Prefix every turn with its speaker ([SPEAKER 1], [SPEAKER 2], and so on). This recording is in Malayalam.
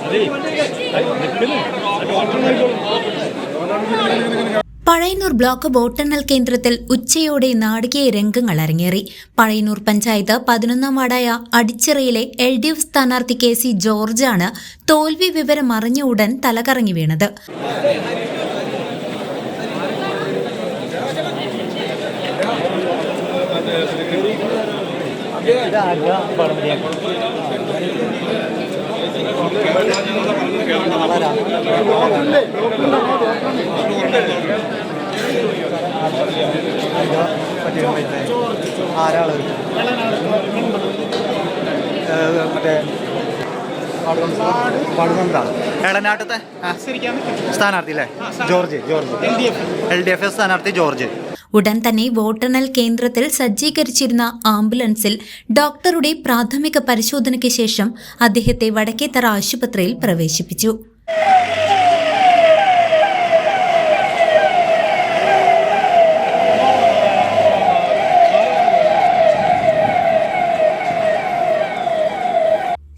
[SPEAKER 1] അതെ നിൽക്കുന്നു പഴയന്നൂർ ബ്ലോക്ക് വോട്ടെണ്ണൽ കേന്ദ്രത്തിൽ ഉച്ചയോടെ നാടകീയ രംഗങ്ങൾ അരങ്ങേറി. പഴയന്നൂർ പഞ്ചായത്ത് പതിനൊന്നാം വാർഡായ അടിച്ചിറയിലെ എൽ ഡി എഫ് സ്ഥാനാർത്ഥി കെ സി ജോർജാണ് തോൽവി വിവരം അറിഞ്ഞ ഉടൻ തലകറങ്ങി വീണത്. ഉടൻ തന്നെ വോട്ടെണ്ണൽ കേന്ദ്രത്തിൽ സജ്ജീകരിച്ചിരുന്ന ആംബുലൻസിൽ ഡോക്ടറുടെ പ്രാഥമിക പരിശോധനയ്ക്ക് ശേഷം അദ്ദേഹത്തെ വടക്കേത്തറ ആശുപത്രിയിൽ പ്രവേശിപ്പിച്ചു.